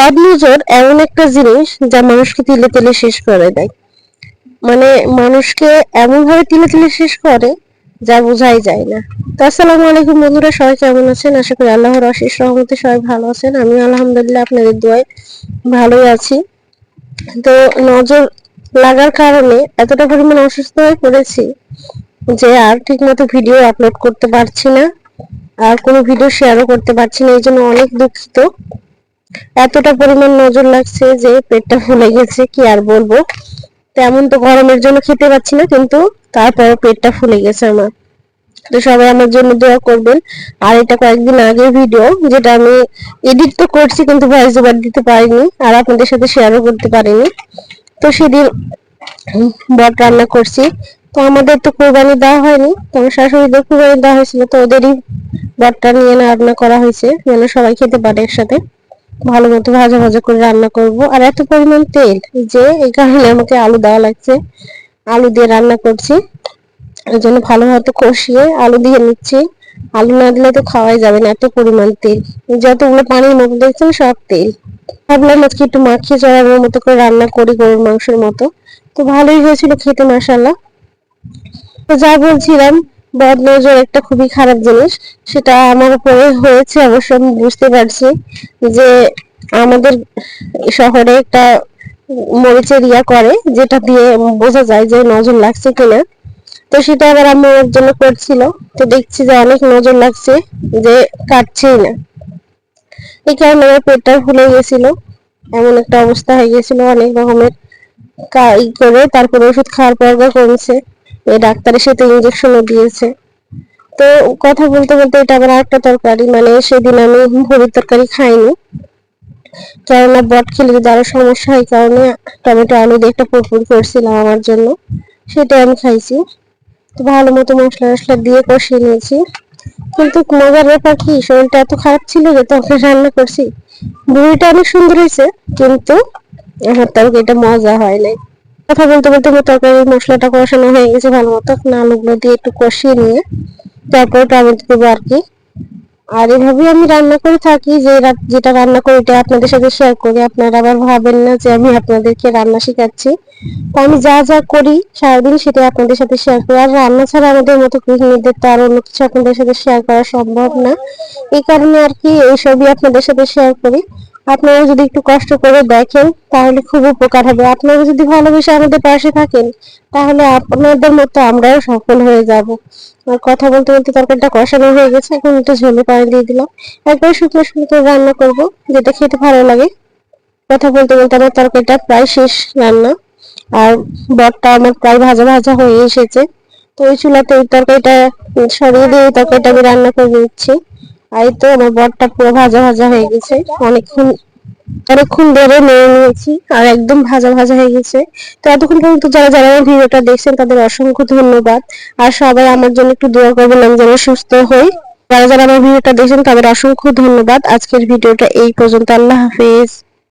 বদ নজর এমন একটা জিনিস যা মানুষকে তিলে তিলে শেষ করে দেয়। মানে মানুষকে এমন ভাবে তিলে তিলে শেষ করে যা বোঝাই যায় না। তো আসসালামু আলাইকুম বন্ধুরা, সবাই কেমন আছেন? আশা করি আল্লাহর অশেষ রহমতে সবাই ভালো আছেন। আমি আলহামদুলিল্লাহ আপনাদের দোয়ায় ভালোই আছি। তো নজর লাগার কারণে এতটা পরিমাণ অসুস্থ হয়ে পড়েছি যে আর ঠিক মতো ভিডিও আপলোড করতে পারছি না। আর কোনো ভিডিও শেয়ারও করতে পারছি না, এই জন্য অনেক দুঃখিত। এতটা পরিমাণ নজর লাগছে যে পেটটা ফুলে গেছে, কি আর বলব? তেমন তো গরমের জন্য খেতে পাচ্ছি না, কিন্তু তারপর পেটটা ফুলে গেছে আমার। তো সবাই আমার জন্য দোয়া করবেন। আর এটা কয়েকদিন আগে ভিডিও যেটা আমি এডিট তো করছি, কিন্তু ভয়েস ওভার দিতে পারিনি, আর আপনাদের সাথে শেয়ারও করতে পারিনি। তো সেদিন বট রান্না করছি। তো আমাদের তো কোরবানি দেওয়া হয়নি, তো আমার শাশুড়িদের কোরবানি দেওয়া হয়েছিল, তো ওদেরই বটটা নিয়ে রান্না করা হয়েছে, যেন সবাই খেতে পারে একসাথে। ভালো মতো ভাজা ভাজা করে রান্না করব। আর এত পরিমাণ তেল যে এই কারণে আমাকে আলু দেওয়া লাগছে। আলু দিয়ে রান্না করছি। এই জন্য ভালো মতো কষিয়ে আলু দিয়ে নিচ্ছি। আলু না দিলে তো খাওয়াই যাবে না, এত পরিমাণ তেল। যতগুলো পানির মতো দেখছেন সব তেল। ভাবলাম আজকে একটু মাখিয়ে চড়ানোর মতো করে রান্না করি গরুর মাংসের মতো। তো ভালোই হয়েছিল খেতে মাসাল্লাহ তো যা বলছিলাম বদ নজর একটা খুবই খারাপ জিনিস। সেটা আমার উপরে হয়েছে অবশ্য, আমি বুঝতে পারছি যে আমাদের শহরে একটা মরিচের ইয়া করে, যেটা দিয়ে বোঝা যায় যে নজর লাগছে কিনা। তো সেটা আবার আমার জন্য করছিল। তো দেখছি যে অনেক নজর লাগছে যে কাটছেই না। এই কারণে আমার পেটটা ফুলে গেছিল। এমন একটা অবস্থা হয়ে গেছিল অনেক রকমের করে, তারপরে ওষুধ খাওয়ার পর কমছে। এই ডাক্তারের সাথে ইঞ্জেকশনও দিয়েছে। তো কথা বলতে বলতে এটা আবার একটা তরকারি মানে সেদিন আমি ভরির তরকারি খাইনি। কেননা বট খেলে যদি আরও সমস্যা হয় কারণে টমেটো, আলু দিয়ে একটা পুরপুর করছিলাম আমার জন্য। সেটা আমি খাইছি। তো ভালো মতো মশলা টসলা দিয়ে কষিয়ে নিয়েছি। কিন্তু মজার ব্যাপার কি, শরীরটা এত খারাপ ছিল যে তখন রান্না করছি। বুড়িটা অনেক সুন্দর হয়েছে, কিন্তু আমার তরকারিটা মজা হয় নাই। কথা বলতে বলতে তরকারি মশলাটা কষানো হয়ে গেছে ভালো মতো। আলুগুলো দিয়ে একটু কষিয়ে নিয়ে তারপর টমেটো দেবো আর কি। আর এভাবেই আমি রান্না করে থাকি, যে যেটা রান্না করি এটা আপনাদের সাথে শেয়ার করি। আপনারা আবার ভাবেন না যে আমি আপনাদেরকে রান্না শেখাচ্ছি। তো আমি যা যা করি সারাদিন সেটা আপনাদের সাথে শেয়ার করি। আর রান্না ছাড়া আমাদের মতো গৃহিণীদের তো আর অন্য কিছু আপনাদের সাথে শেয়ার করা সম্ভব না। এই কারণে আর কি এইসবই আপনাদের সাথে শেয়ার করি। আপনারা যদি একটু কষ্ট করে দেখেন, তাহলে খুব উপকার হবে। আপনারা যদি ভালোবেসে আমাদের পাশে থাকেন, তাহলে আপনাদের মতো আমরাও সফল হয়ে যাব। আর কথা বলতে বলতে তরকারিটা কষানো হয়ে গেছে, এখন একটু ঝোলে পানি দিয়ে দিলাম। একবার শুকনো শুকনো রান্না করব, যেটা খেতে ভালো লাগে। কথা বলতে বলতে আমার তরকারিটা প্রায় শেষ রান্না, আর বটটা আমার প্রায় ভাজা ভাজা হয়ে এসেছে। তো ওই চুলাতে ওই তরকারিটা, সরিয়ে দিয়ে তরকারিটা আমি রান্না করে নিচ্ছি। আর তো আমার বটটা পুরো ভাজা ভাজা হয়ে গেছে। অনেকক্ষণ অনেকক্ষণ ধরে নিয়ে নিয়েছি আর একদম ভাজা ভাজা হয়ে গেছে। তো এতক্ষণ পর্যন্ত যারা যারা আমার ভিডিওটা দেখছেন, তাদের অসংখ্য ধন্যবাদ। আর সবাই আমার জন্য একটু দোয়া করবেন, আমি যেন সুস্থ হই। যারা যারা আমার ভিডিওটা দেখছেন, তাদের অসংখ্য ধন্যবাদ। আজকের ভিডিওটা এই পর্যন্ত। আল্লাহ হাফেজ।